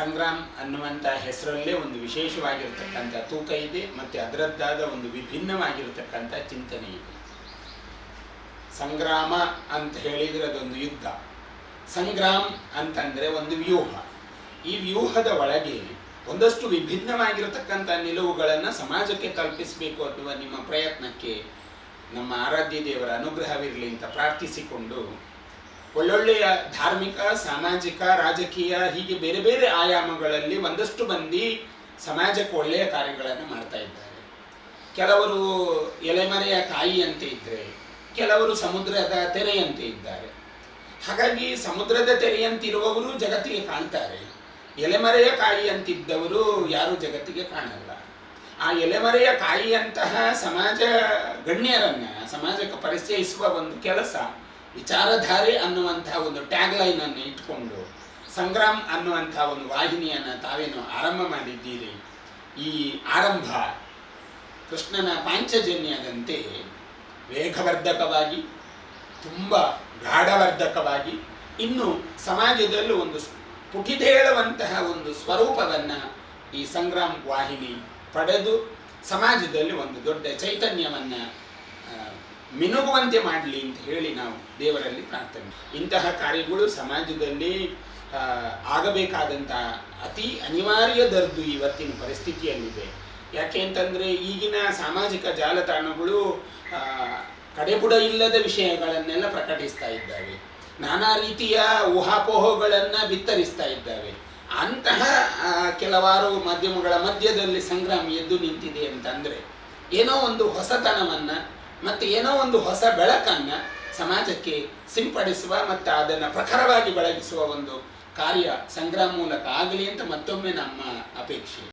ಸಂಗ್ರಾಮ್ ಅನ್ನುವಂಥ ಹೆಸರಲ್ಲೇ ಒಂದು ವಿಶೇಷವಾಗಿರ್ತಕ್ಕಂಥ ತೂಕ ಇದೆ, ಮತ್ತು ಅದರದ್ದಾದ ಒಂದು ವಿಭಿನ್ನವಾಗಿರ್ತಕ್ಕಂಥ ಚಿಂತನೆ ಇದೆ. ಸಂಗ್ರಾಮ ಅಂತ ಹೇಳಿದರೆ ಅದೊಂದು ಯುದ್ಧ. ಸಂಗ್ರಾಮ್ ಅಂತಂದರೆ ಒಂದು ವ್ಯೂಹ. ಈ ವ್ಯೂಹದ ಒಳಗೆ ಒಂದಷ್ಟು ವಿಭಿನ್ನವಾಗಿರತಕ್ಕಂಥ ನಿಲುವುಗಳನ್ನು ಸಮಾಜಕ್ಕೆ ಕಲ್ಪಿಸಬೇಕು ಅನ್ನುವ ನಿಮ್ಮ ಪ್ರಯತ್ನಕ್ಕೆ ನಮ್ಮ ಆರಾಧ್ಯ ದೇವರ ಅನುಗ್ರಹವಿರಲಿ ಅಂತ ಪ್ರಾರ್ಥಿಸಿಕೊಂಡು ಒಳ್ಳೊಳ್ಳೆಯ ಧಾರ್ಮಿಕ, ಸಾಮಾಜಿಕ, ರಾಜಕೀಯ, ಹೀಗೆ ಬೇರೆ ಬೇರೆ ಆಯಾಮಗಳಲ್ಲಿ ಒಂದಷ್ಟು ಮಂದಿ ಸಮಾಜಕ್ಕೆ ಒಳ್ಳೆಯ ಕಾರ್ಯಗಳನ್ನು ಮಾಡ್ತಾ ಇದ್ದಾರೆ. ಕೆಲವರು ಎಲೆಮರೆಯ ಕಾಯಿಯಂತೆ ಇದ್ದರೆ ಕೆಲವರು ಸಮುದ್ರದ ತೆರೆಯಂತೆ ಇದ್ದಾರೆ. ಹಾಗಾಗಿ ಸಮುದ್ರದ ತೆರೆಯಂತಿರುವವರು ಜಗತ್ತಿಗೆ ಕಾಣ್ತಾರೆ. ಎಲೆಮರೆಯ ಕಾಯಿಯಂತಿದ್ದವರು ಯಾರು ಜಗತ್ತಿಗೆ ಕಾಣಲ್ಲ. ಆ ಎಲೆಮರೆಯ ಕಾಯಿಯಂತಹ ಸಮಾಜ ಗಣ್ಯರನ್ನ, ಸಮಾಜಕ್ಕೆ ಪರಿಚಯಿಸುವ ಒಂದು ಕೆಲಸ ವಿಚಾರಧಾರೆ ಅನ್ನುವಂತಹ ಒಂದು ಟ್ಯಾಗ್ ಲೈನ್ ಅನ್ನು ಇಟ್ಕೊಂಡು ಸಂಗ್ರಾಮ್ ಅನ್ನುವಂಥ ಒಂದು ವಾಹಿನಿಯನ್ನು ತಾವೇನು ಆರಂಭ ಮಾಡಿದ್ದೀರಿ? ಈ ಆರಂಭ ಕೃಷ್ಣನ ಪಾಂಚಜನ್ಯದಂತೆ ವೇಗವರ್ಧಕವಾಗಿ, ತುಂಬ ಗಾಢವರ್ಧಕವಾಗಿ, ಇನ್ನು ಸಮಾಜದಲ್ಲೂ ಒಂದು ಪುಟಿದೇಳುವಂತಹ ಒಂದು ಸ್ವರೂಪವನ್ನು ಈ ಸಂಗ್ರಾಮ್ ವಾಹಿನಿ ಪಡೆದು ಸಮಾಜದಲ್ಲಿ ಒಂದು ದೊಡ್ಡ ಚೈತನ್ಯವನ್ನು ಮಿನುಗುವಂತೆ ಮಾಡಲಿ ಅಂತ ಹೇಳಿ ನಾವು ದೇವರಲ್ಲಿ ಪ್ರಾರ್ಥನೆ ಇಂತಹ ಕಾರ್ಯಗಳು ಸಮಾಜದಲ್ಲಿ ಆಗಬೇಕಾದಂತಹ ಅತಿ ಅನಿವಾರ್ಯದರ್ದು ಇವತ್ತಿನ ಪರಿಸ್ಥಿತಿಯಲ್ಲಿದೆ. ಯಾಕೆ ಅಂತಂದರೆ ಈಗಿನ ಸಾಮಾಜಿಕ ಜಾಲತಾಣಗಳು ಕಡೆಬುಡ ಇಲ್ಲದ ವಿಷಯಗಳನ್ನೆಲ್ಲ ಪ್ರಕಟಿಸ್ತಾ ಇದ್ದಾವೆ. ನಾನಾ ರೀತಿಯ ಊಹಾಪೋಹಗಳನ್ನು ಬಿತ್ತರಿಸ್ತಾ ಇದ್ದಾವೆ. ಅಂತಹ ಕೆಲವಾರು ಮಾಧ್ಯಮಗಳ ಮಧ್ಯದಲ್ಲಿ ಸಂಗ್ರಾಮ ಎದ್ದು ನಿಂತಿದೆ ಅಂತಂದರೆ ಏನೋ ಒಂದು ಹೊಸತನವನ್ನು ಮತ್ತು ಏನೋ ಒಂದು ಹೊಸ ಬೆಳಕನ್ನು ಸಮಾಜಕ್ಕೆ ಸಿಂಪಡಿಸುವ ಮತ್ತು ಅದನ್ನು ಪ್ರಖರವಾಗಿ ಬೆಳಗಿಸುವ ಒಂದು ಕಾರ್ಯ ಸಂಗ್ರಹ ಮೂಲಕ ಆಗಲಿ ಅಂತ ಮತ್ತೊಮ್ಮೆ ನಮ್ಮ ಅಪೇಕ್ಷೆ.